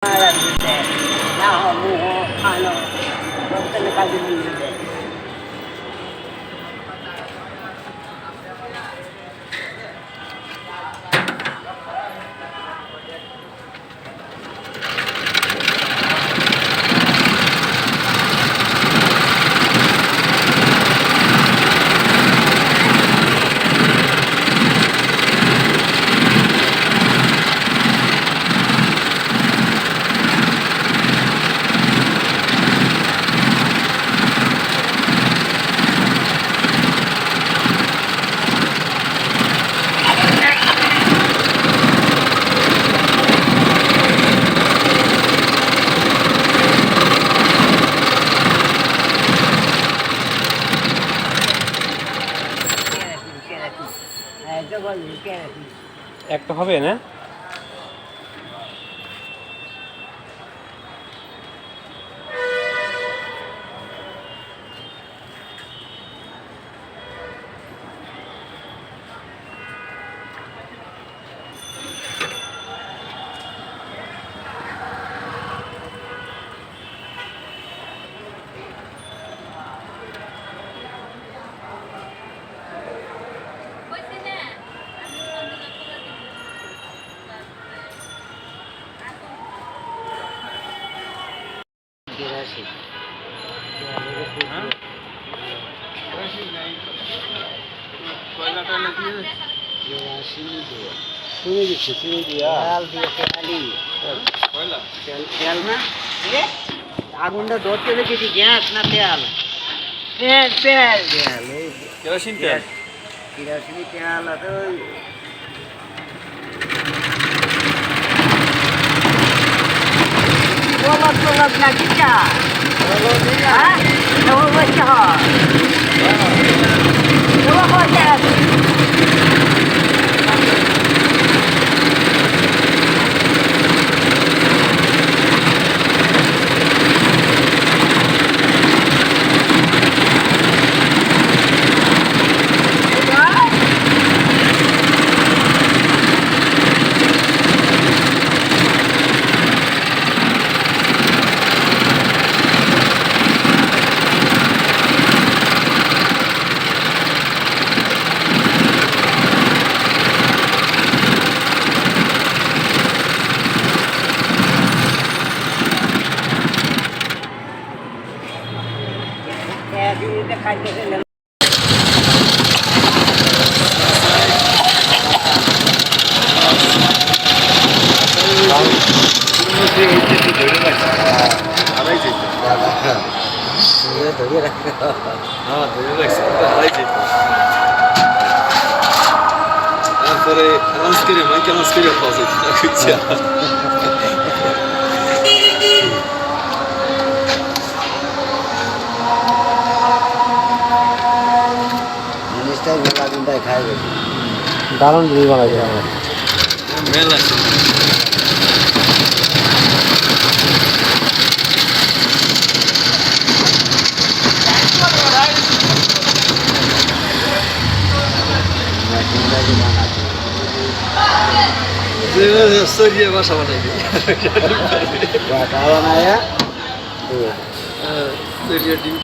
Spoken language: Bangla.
Malam, ano, huwag ka nakagumili din. একটা হবে না? বিরাশি চিনি দিচ্ছি চিনি দিয়া তেল না? আগুনটা ধরতে দেখেছি গ্যাস না তেল? তেল তেল। তেল এই কেরোসিন তেল? কিরাসিনি তেল আছে ওই বলত বলত না কিটা হ্যাঁ এবার বলতে হয় এবার বলতে আছে খাইতেছে তারপরে আলাস করে মাইকে আলাস করে পাওয়া যেত জিনিসটাই মেলা দিনটাই খাই গেছে দারুণ জিনিস বানাইছে আমরা মেলা মেশিনটাই সরিয়ে বাসা বানাই